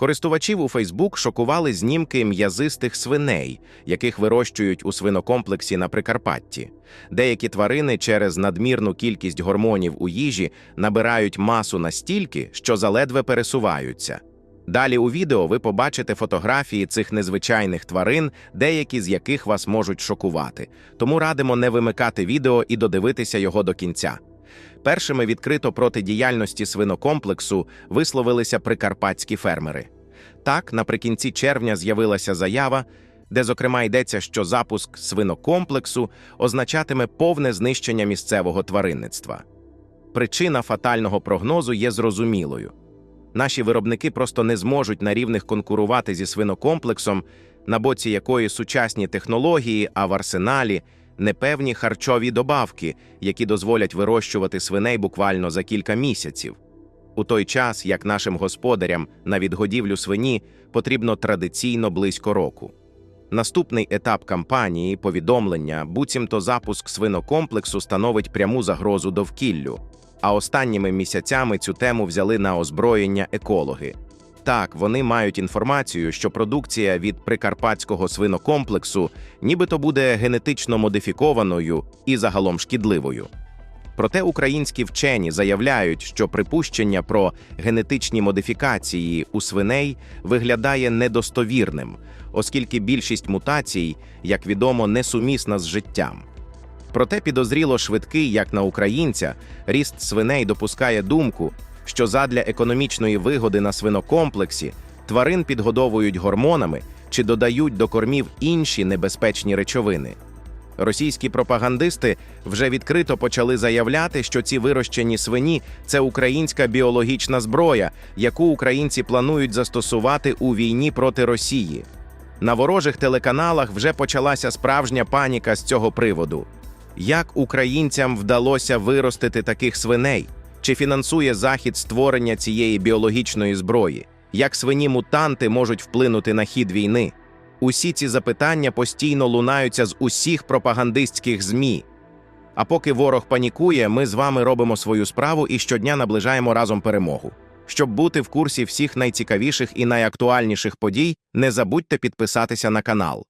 Користувачів у Фейсбук шокували знімки м'язистих свиней, яких вирощують у свинокомплексі на Прикарпатті. Деякі тварини через надмірну кількість гормонів у їжі набирають масу настільки, що заледве пересуваються. Далі у відео ви побачите фотографії цих незвичайних тварин, деякі з яких вас можуть шокувати. Тому радимо не вимикати відео і додивитися його до кінця. Першими відкрито проти діяльності свинокомплексу висловилися прикарпатські фермери. Так, наприкінці червня з'явилася заява, де, зокрема, йдеться, що запуск свинокомплексу означатиме повне знищення місцевого тваринництва. Причина фатального прогнозу є зрозумілою. Наші виробники просто не зможуть на рівних конкурувати зі свинокомплексом, на боці якої сучасні технології, а в арсеналі непевні харчові добавки, які дозволять вирощувати свиней буквально за кілька місяців. У той час, як нашим господарям на відгодівлю свині потрібно традиційно близько року. Наступний етап кампанії повідомлення, буцімто запуск свинокомплексу становить пряму загрозу довкіллю. А останніми місяцями цю тему взяли на озброєння екологи. Так, вони мають інформацію, що продукція від прикарпатського свинокомплексу нібито буде генетично модифікованою і загалом шкідливою. Проте українські вчені заявляють, що припущення про генетичні модифікації у свиней виглядає недостовірним, оскільки більшість мутацій, як відомо, несумісна з життям. Проте підозріло швидкий, як на українця, ріст свиней допускає думку, що задля економічної вигоди на свинокомплексі тварин підгодовують гормонами чи додають до кормів інші небезпечні речовини. Російські пропагандисти вже відкрито почали заявляти, що ці вирощені свині це українська біологічна зброя, яку українці планують застосувати у війні проти Росії. На ворожих телеканалах вже почалася справжня паніка з цього приводу. Як українцям вдалося виростити таких свиней? Чи фінансує Захід створення цієї біологічної зброї? Як свині-мутанти можуть вплинути на хід війни? Усі ці запитання постійно лунаються з усіх пропагандистських ЗМІ. А поки ворог панікує, ми з вами робимо свою справу і щодня наближаємо разом перемогу. Щоб бути в курсі всіх найцікавіших і найактуальніших подій, не забудьте підписатися на канал.